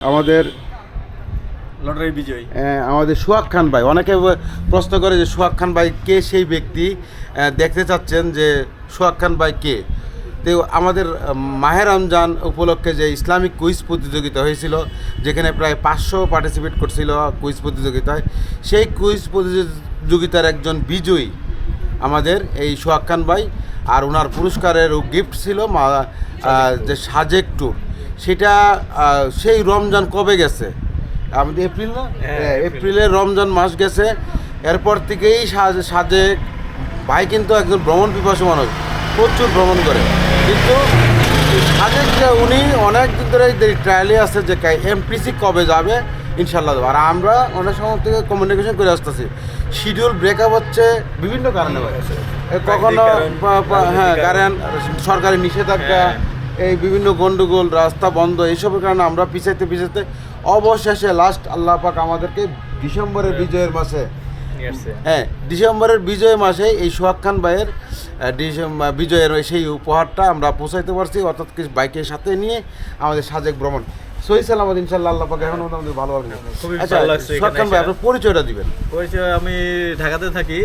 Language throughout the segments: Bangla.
আমাদের লটারি বিজয়ী। আমাদের সোহাগ খান ভাই। অনেকে প্রশ্ন করে যে সোহাগ খান ভাই কে সেই ব্যক্তি? দেখতে চাচ্ছেন যে সোহাগ খান ভাই কে? তো আমাদের মাহের রমজান উপলক্ষে যে ইসলামিক কুইজ প্রতিযোগিতা হয়েছিল যেখানে প্রায় পাঁচশো পার্টিসিপেট করছিল কুইজ প্রতিযোগিতায় সেই কুইজ প্রতিযোগিতার একজন বিজয়ী আমাদের এই সোহাগ খান ভাই আর ওনার পুরস্কারের গিফট ছিল মা- যে সাজেক ট্যুর সেটা সেই রমজান কবে গেছে? আমাদের এপ্রিল না? হ্যাঁ, হ্যাঁ, এপ্রিলের রমজান মাস গেছে। এরপর থেকেই সাজে সাজেক ভাই কিন্তু একজন ভ্রমণ পিপাসু মানুষ প্রচুর ভ্রমণ করে। কিন্তু সাজেক যে উনি অনেক দিন ধরে ট্রায়ালে আছে যে এমপিসি কবে যাবে ইনশাল্লাহ। আর আমরা অনেক সময় থেকে কমিউনিকেশন করে আসতেছি। শিডিউল ব্রেকআপ হচ্ছে বিভিন্ন কারণে হয় কখনো হ্যাঁ কারণ। কারণ সরকারি নিষেধাজ্ঞা হ্যাঁ। এই বিভিন্ন গন্ডগোল রাস্তা বন্ধ এইসবের কারণে আমরা পিছাইতে পিছাইতে অবশেষে লাস্ট আল্লাহ পাক আমাদেরকে ডিসেম্বরের বিজয়ের মাসে হ্যাঁ ডিসেম্বরের বিজয় মাসে এই সোহাগ খান ভাইয়ের ডিসেম্বর বিজয়ের ওই সেই উপহারটা আমরা পৌঁছাইতে পারছি অর্থাৎ কিছু বাইকের সাথে নিয়ে আমাদের সাজেক ভ্রমণ। সহি সালামত ইনশাল্লাহ আল্লাহ পাক এখন আমাদের ভালো হবে আচ্ছা সোহাগ খান ভাই আপনার পরিচয়টা দিবেন। পরিচয় আমি ঢাকাতে থাকি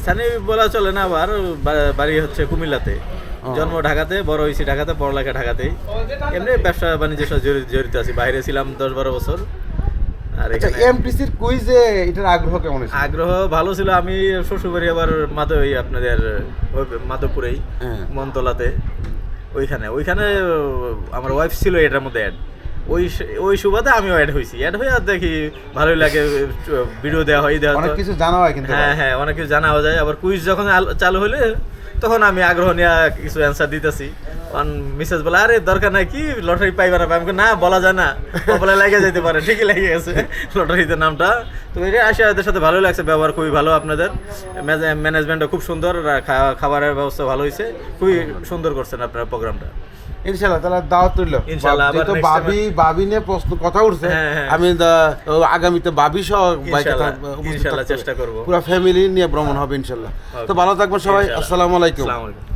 স্থানীয় বলা চলে না আবার বাড়ি হচ্ছে কুমিল্লাতে। জন্ম ঢাকাতে বড় হয়েছি ঢাকাতে পড়ালেখা ঢাকাতেই। এমনি ব্যবসা বাণিজ্যের সাথে জড়িত আছি বাইরে ছিলাম দশ বারো বছর। আর আচ্ছা এমপিসির কুইজে এটার আগ্রহ কেমন আগ্রহ ভালো ছিল আমি শ্বশুরবাড়ি আবার মাধব আপনাদের মাধবপুরেই হ্যাঁ। মনতলাতে। ওইখানে ওইখানে আমার ওয়াইফ ছিল এটার মধ্যে অ্যাড ওই ওই সুবাদে আমিও অ্যাড হয়েছি অ্যাড হয়ে আর দেখি ভালোই লাগে ভিডিও দেওয়া হয় দেওয়া অনেক কিছু জানা হয় কিন্তু হ্যাঁ হ্যাঁ অনেক কিছু জানাও যায়। আবার কুইজ যখন চালু হলে তখন আমি আগ্রহ নিয়ে কিছু অ্যান্সার দিতেছি। মিসেস বলে আরে দরকার নাই কি লটারি পাইবা না? আমি না বলা যায় না। বলে লেগে যেতে পারে। ঠিকই লেগে গেছে। লটারিতে নামটা। তো এটা আসে এদের সাথে ভালোই লাগছে ব্যবহার খুবই ভালো আপনাদের। ম্যানেজমেন্টও খুব সুন্দর খাবারের ব্যবস্থা ভালো হয়েছে খুবই সুন্দর করছেন আপনার প্রোগ্রামটা ইনশাল্লাহ তাহলে দাওয়াত রইল। next time- বাবি বাবি নিয়ে প্রশ্ন কথা উঠছে। হ্যাঁ, হ্যাঁ। আমি আগামীতে বাবি সহ বাইকে চেষ্টা করব। পুরো ফ্যামিলি নিয়ে ভ্রমণ হবে ইনশাল্লাহ তো ভালো থাকবেন সবাই। আসসালামু আলাইকুম।